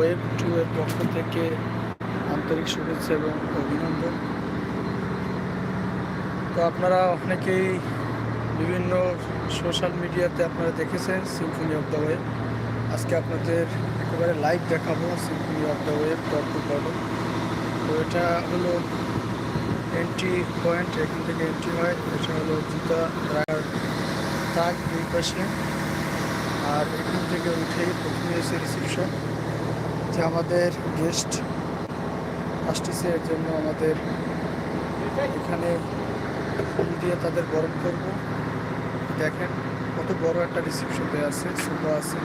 Web two এর পক্ষ থেকে আন্তরিক শুভেচ্ছা এবং অভিনন্দন। তো আপনারা অনেকেই বিভিন্ন সোশ্যাল মিডিয়াতে আপনারা দেখেছেন সিম্ফনি অফ দ্য ওয়েব আজকে আপনাদের একেবারে লাইভ দেখাবো symphony of the web top to তো এটা হলো এন্ট্রি পয়েন্ট এখান থেকে এন্ট্রি হয়। এটা হলো জুতা তাক দুই পাশে। আর এখান থেকে উঠেই প্রথমে এসে রিসিপশন যে আমাদের গেস্ট আসতেছে, এর জন্য আমাদের এখানে ফুল দিয়ে তাদের গরম করব। দেখেন কত বড় একটা রিসিপশন দেওয়া আছে, সুন্দর আছে।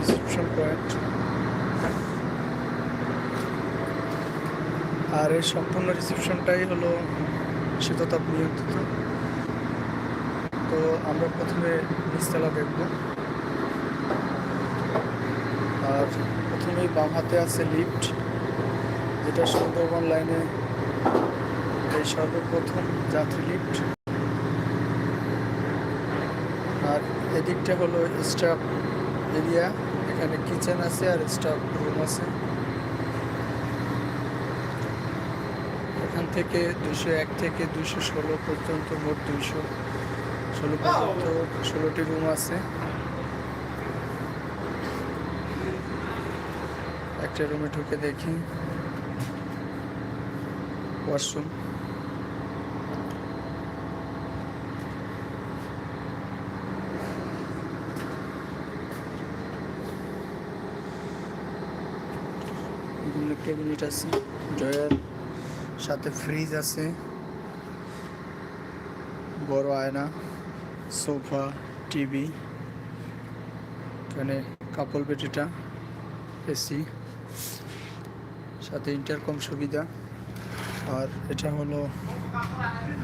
রিসিপশন পয়েন্ট আর এই সম্পূর্ণ রিসিপশনটাই হলো শীততাপ নিয়ন্ত্রিত। তো আমরা প্রথমে নিচতলা দেখব। আর প্রথমেই বাম হাতে আছে লিফট, যেটা সুন্দরবন লাইনে এই সর্বপ্রথম যাত্রী লিফট। আর এদিকটা হলো স্টাফ এরিয়া, এখানে কিচেন আছে আর স্টাফ রুম আছে। এখান থেকে দুশো এক থেকে দুশো ষোলো পর্যন্ত মোট দুইশো। ষোলো পর্যন্ত ষোলোটি রুম আছে। একটা রুমে ঢুকে দেখি। ওয়াশরুম ক্যাবিনেট আছে ড্রয়ার সাথে ফ্রিজ আছে। বড় আয়না। সোফা, টিভি, এখানে কাপড় বেটিটা, এসি, সাথে ইন্টারকম সুবিধা। আর এটা হলো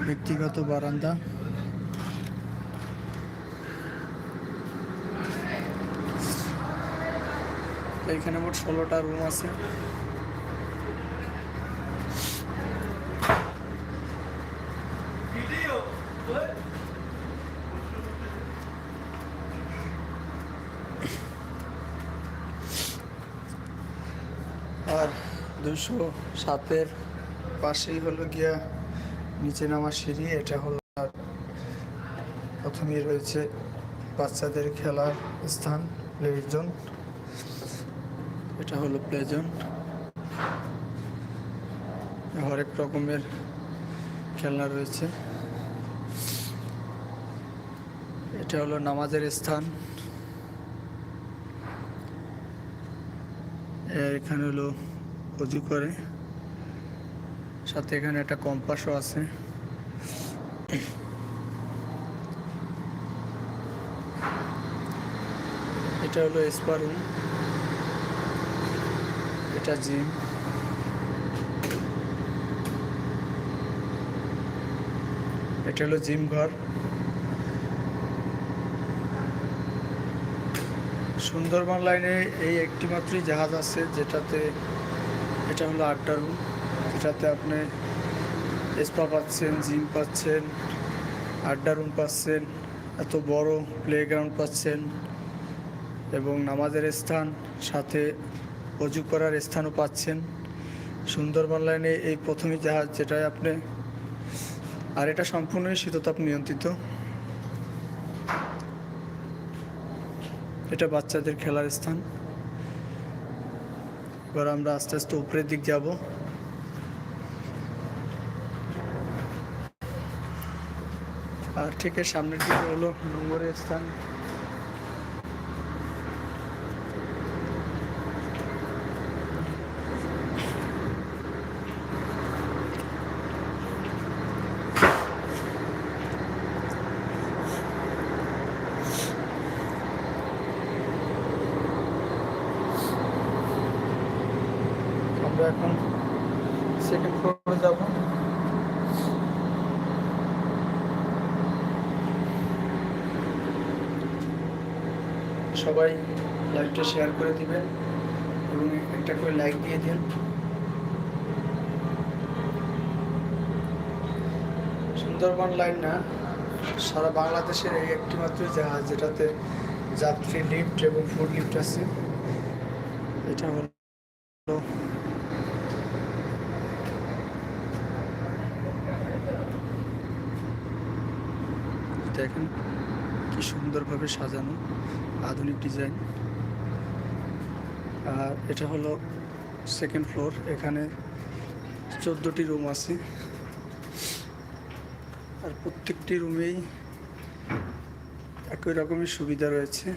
ব্যক্তিগত বারান্দা। এখানে মোট ষোলোটা রুম আছে আর দুশো সাতের পাশেই হলো গিয়া নিচে নামা সিঁড়ি, এটা হলো প্রথমেই রয়েছে বাচ্চাদের খেলার স্থান প্লে জোন এটা হলো প্লে জোন হরেক রকমের খেলনা রয়েছে। এটা হলো নামাজের স্থান। এখানে হলো অজু করে। সাথে এখানে একটা কম্পাসও আছে। এটা হলো স্পা রুম। এটা জিম। এটা হলো জিম ঘর। সুন্দরবন লাইনে এই একটি মাত্রই জাহাজ আছে, যেটাতে এটা হলো আড্ডা রুম যেটাতে আপনি স্পা পাচ্ছেন জিম পাচ্ছেন, আড্ডা রুম পাচ্ছেন, এত বড় প্লেগ্রাউন্ড পাচ্ছেন এবং নামাজের স্থান, সাথে অজু করার স্থানও পাচ্ছেন। সুন্দরবন লাইনে এই প্রথমই জাহাজ যেটায় আপনি, আর এটা সম্পূর্ণই শীততাপ নিয়ন্ত্রিত। এটা বাচ্চাদের খেলার স্থান। এবার আমরা আস্তে আস্তে উপরের দিক যাব। আর ঠিক সামনের দিকে হলো নোংরের স্থান। আমরা এখন সেকেন্ড ফ্লোরে যাব। সবাই লাইভটা শেয়ার করে দিবেন এবং একটা করে লাইক দিয়ে দিন। সুন্দরবন লাইন না, সারা বাংলাদেশের এই একটি মাত্র জাহাজ, যেটাতে যাত্রী লিফট এবং ফুড লিফট আছে। এটা হলো দেখেন কি সুন্দরভাবে সাজানো আধুনিক ডিজাইন। আর এটা হলো সেকেন্ড ফ্লোর এখানে চোদ্দোটি রুম আছে। আর প্রত্যেকটি রুমেই একই রকমের সুবিধা রয়েছে।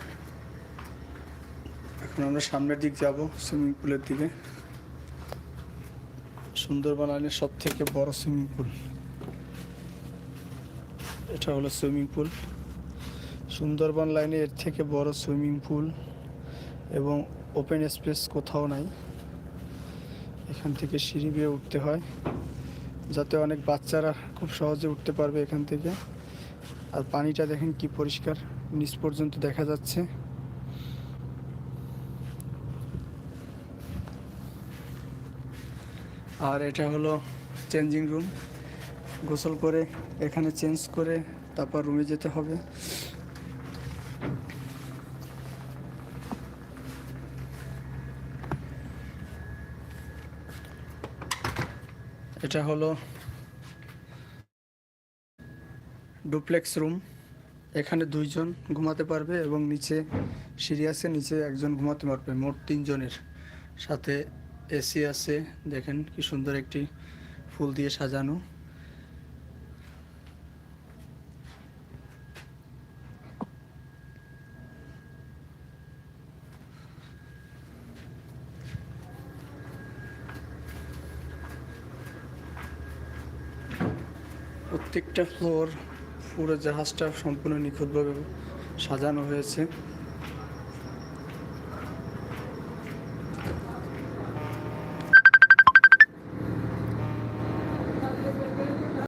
এখন আমরা সামনের দিক যাব সুইমিং পুলের দিকে। সুন্দরবন আইনের সব থেকে বড় সুইমিং পুল এটা হলো সুইমিং পুল। সুন্দরবন লাইনে এর থেকে বড় সুইমিং পুল এবং ওপেন স্পেস কোথাও নাই। এখান থেকে সিঁড়ি বেয়ে উঠতে হয়, যাতে অনেক বাচ্চারা খুব সহজে উঠতে পারবে এখান থেকে। আর পানিটা দেখেন কি পরিষ্কার, নিচ পর্যন্ত দেখা যাচ্ছে। আর এটা হলো চেঞ্জিং রুম গোসল করে, এখানে চেঞ্জ করে তারপর রুমে যেতে হবে। এটা হলো ডুপ্লেক্স রুম। এখানে দুইজন ঘুমাতে পারবে এবং নিচে সিঁড়ি আছে, নিচে একজন ঘুমাতে পারবে, মোট তিনজনের। সাথে এসি আছে, দেখেন কি সুন্দর একটি ফুল দিয়ে সাজানো। প্রত্যেকটা ফ্লোর পুরো জাহাজটা সম্পূর্ণ নিখুঁতভাবে সাজানো হয়েছে।